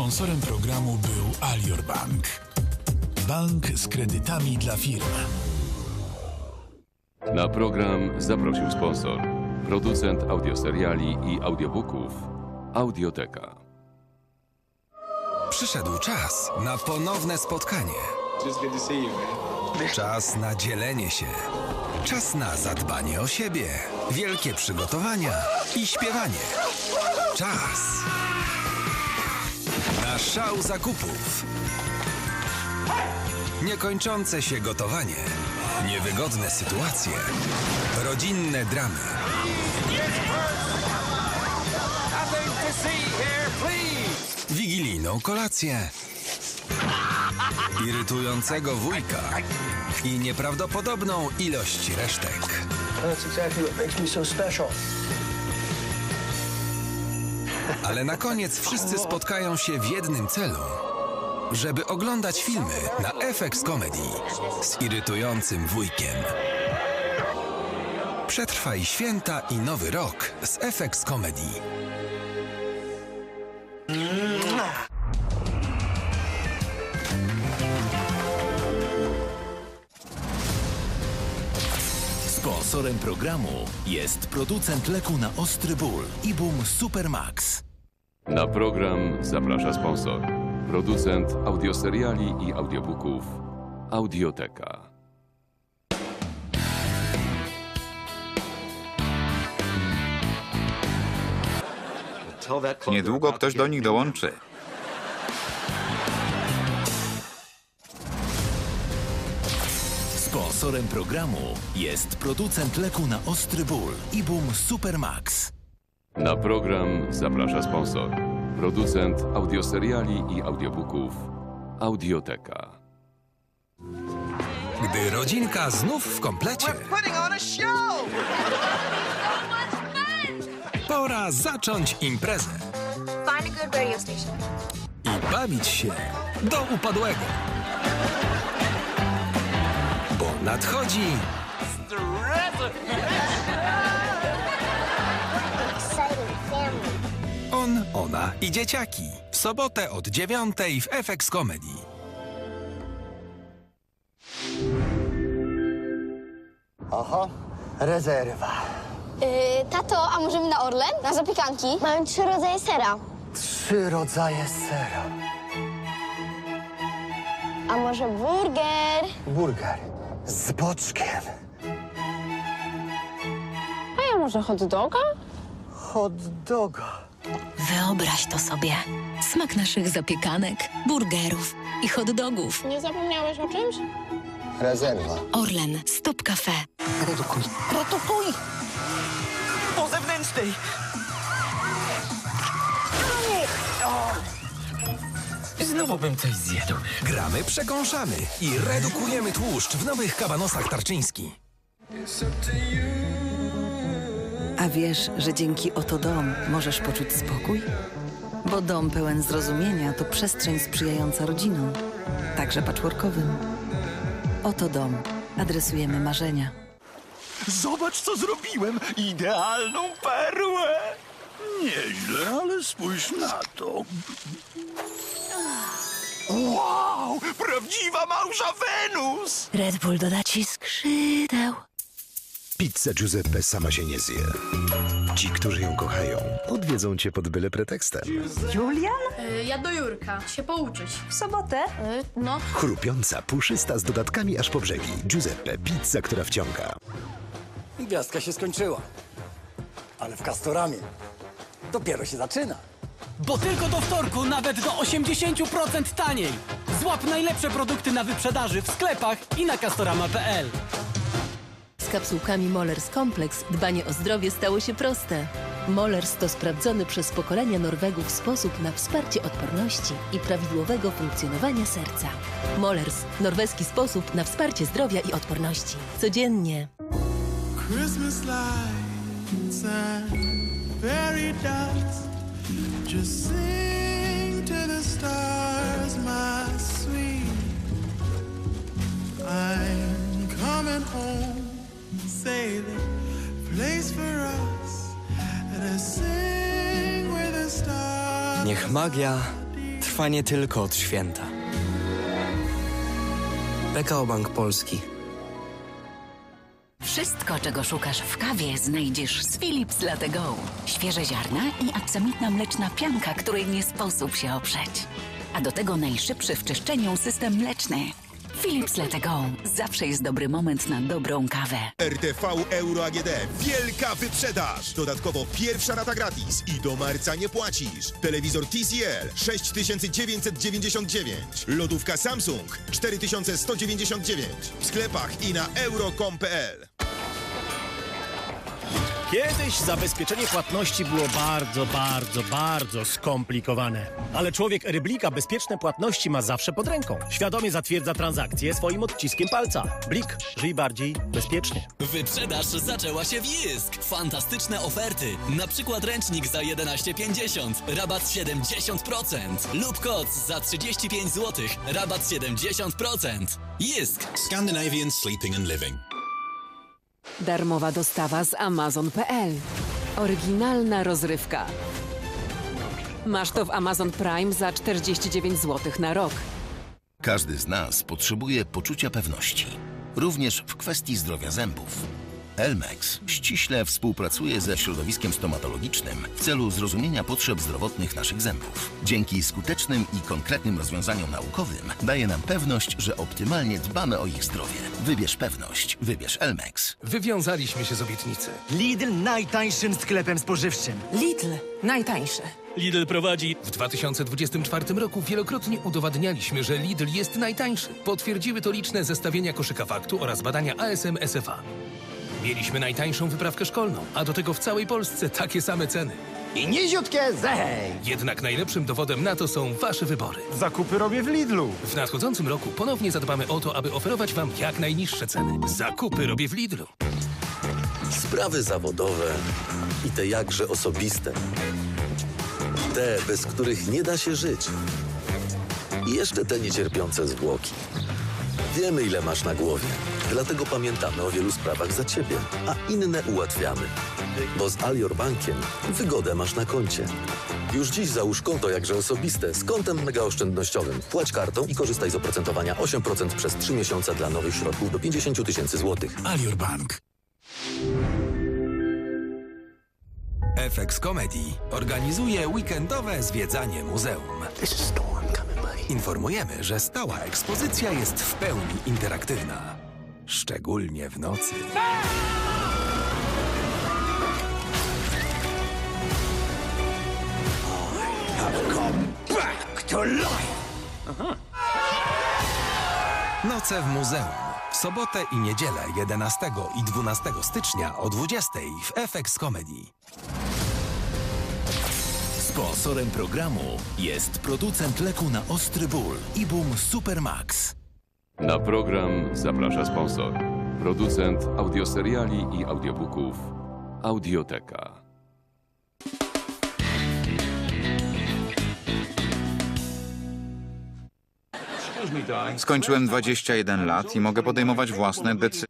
Sponsorem programu był Alior Bank. Bank z kredytami dla firm. Na program zaprosił sponsor, producent audioseriali i audiobooków Audioteka. Przyszedł czas na ponowne spotkanie. Czas na dzielenie się. Czas na zadbanie o siebie. Wielkie przygotowania i śpiewanie. Czas szał zakupów. Niekończące się gotowanie. Niewygodne sytuacje. Rodzinne dramy. Wigilijną kolację. Irytującego wujka i nieprawdopodobną ilość resztek. Ale na koniec wszyscy spotkają się w jednym celu. Żeby oglądać filmy na FX Comedy z irytującym wujkiem. Przetrwaj święta i nowy rok z FX Comedy. Sponsorem programu jest producent leku na ostry ból Ibum Supermax. Na program zaprasza sponsor, producent audioseriali i audiobooków Audioteka. Niedługo ktoś do nich dołączy. Sponsorem programu jest producent leku na ostry ból Ibum Supermax. Na program zaprasza sponsor, producent audioseriali i audiobooków Audioteka. Gdy rodzinka znów w komplecie. Pora zacząć imprezę Find a good radio station. i bawić się do upadłego. Bo nadchodzi i dzieciaki. W sobotę od dziewiątej w FX Comedy. Oho, rezerwa. Yy, tato, a możemy na Orlen? Na zapiekanki? Mamy trzy rodzaje sera. Trzy rodzaje sera. A może burger? Burger z boczkiem. A ja może hot doga? Hot doga. Wyobraź to sobie. Smak naszych zapiekanek, burgerów i hot dogów. Nie zapomniałeś o czymś? Rezerwa. Orlen, stop cafe. Redukuj. Redukuj! Po zewnętrznej. Znowu bym coś zjadł. Gramy, przekąszamy i redukujemy tłuszcz w nowych kabanosach tarczyński. A wiesz, że dzięki Oto Dom możesz poczuć spokój? Bo dom pełen zrozumienia to przestrzeń sprzyjająca rodzinom, także patchworkowym. Oto Dom. Adresujemy marzenia. Zobacz, co zrobiłem! Idealną perłę! Nieźle, ale spójrz na to. Wow! Prawdziwa małża Wenus! Red Bull doda ci skrzydeł. Pizza Giuseppe sama się nie zje. Ci, którzy ją kochają, odwiedzą cię pod byle pretekstem. Julian? ja do Jurka. Się pouczyć. W sobotę? no. Chrupiąca, puszysta z dodatkami aż po brzegi. Giuseppe, pizza, która wciąga. Gwiazdka się skończyła. Ale w Castoramie dopiero się zaczyna. Bo tylko do wtorku nawet do 80% taniej. Złap najlepsze produkty na wyprzedaży w sklepach i na castorama.pl. Kapsułkami Mollers Complex dbanie o zdrowie stało się proste. Mollers to sprawdzony przez pokolenia Norwegów sposób na wsparcie odporności i prawidłowego funkcjonowania serca. Mollers – norweski sposób na wsparcie zdrowia i odporności. Codziennie. Christmas lights and fairy dust. Just sing to the stars, my sweet. I'm coming home. Place for us. And I sing with the stars. Niech magia trwa. trwa nie tylko od święta. PKO Bank Polski. Wszystko, czego szukasz w kawie, znajdziesz z Philips Latte Go. Świeże ziarna i aksamitna mleczna pianka, której nie sposób się oprzeć. A do tego najszybszy w czyszczeniu system mleczny. Philips Latte Go. Zawsze jest dobry moment na dobrą kawę. RTV Euro AGD. Wielka wyprzedaż! Dodatkowo pierwsza rata gratis i do marca nie płacisz. Telewizor TCL 6999. Lodówka Samsung 4199. W sklepach i na euro.com.pl. Kiedyś zabezpieczenie płatności było bardzo, bardzo, bardzo skomplikowane. Ale człowiek Ryblika bezpieczne płatności ma zawsze pod ręką. Świadomie zatwierdza transakcje swoim odciskiem palca. Blik, żyj bardziej bezpiecznie. Wyprzedaż zaczęła się w Jysk. Fantastyczne oferty. Na przykład ręcznik za 11,50, rabat 70%. Lub koc za 35 zł, rabat 70%. Jysk. Scandinavian Sleeping and Living. Darmowa dostawa z Amazon.pl. Oryginalna rozrywka. Masz to w Amazon Prime za 49 zł na rok. Każdy z nas potrzebuje poczucia pewności, również w kwestii zdrowia zębów. Elmex ściśle współpracuje ze środowiskiem stomatologicznym w celu zrozumienia potrzeb zdrowotnych naszych zębów. Dzięki skutecznym i konkretnym rozwiązaniom naukowym daje nam pewność, że optymalnie dbamy o ich zdrowie. Wybierz pewność, wybierz Elmex. Wywiązaliśmy się z obietnicy. Lidl najtańszym sklepem spożywczym. Lidl najtańsze. Lidl prowadzi. W 2024 roku wielokrotnie udowadnialiśmy, że Lidl jest najtańszy. Potwierdziły to liczne zestawienia koszyka faktu oraz badania ASM SFA. Mieliśmy najtańszą wyprawkę szkolną, a do tego w całej Polsce takie same ceny. I niziutkie zehej! Jednak najlepszym dowodem na to są wasze wybory. Zakupy robię w Lidlu. W nadchodzącym roku ponownie zadbamy o to, aby oferować wam jak najniższe ceny. Zakupy robię w Lidlu. Sprawy zawodowe i te jakże osobiste. Te, bez których nie da się żyć. I jeszcze te niecierpiące zwłoki. Wiemy, ile masz na głowie, dlatego pamiętamy o wielu sprawach za ciebie, a inne ułatwiamy. Bo z Alior Bankiem wygodę masz na koncie. Już dziś załóż konto jakże osobiste z kontem megaoszczędnościowym. Płać kartą i korzystaj z oprocentowania 8% przez 3 miesiące dla nowych środków do 50 000 tysięcy złotych. Alior Bank. FX Comedy organizuje weekendowe zwiedzanie muzeum. Informujemy, że stała ekspozycja jest w pełni interaktywna. Szczególnie w nocy. Have come back to life. Noce w muzeum. W sobotę i niedzielę 11 i 12 stycznia o 20 w FX Comedy. Sponsorem programu jest producent leku na ostry ból Ibum Supermax. Na program zaprasza sponsor. Producent audioseriali i audiobooków Audioteka. Skończyłem 21 lat i mogę podejmować własne decyzje.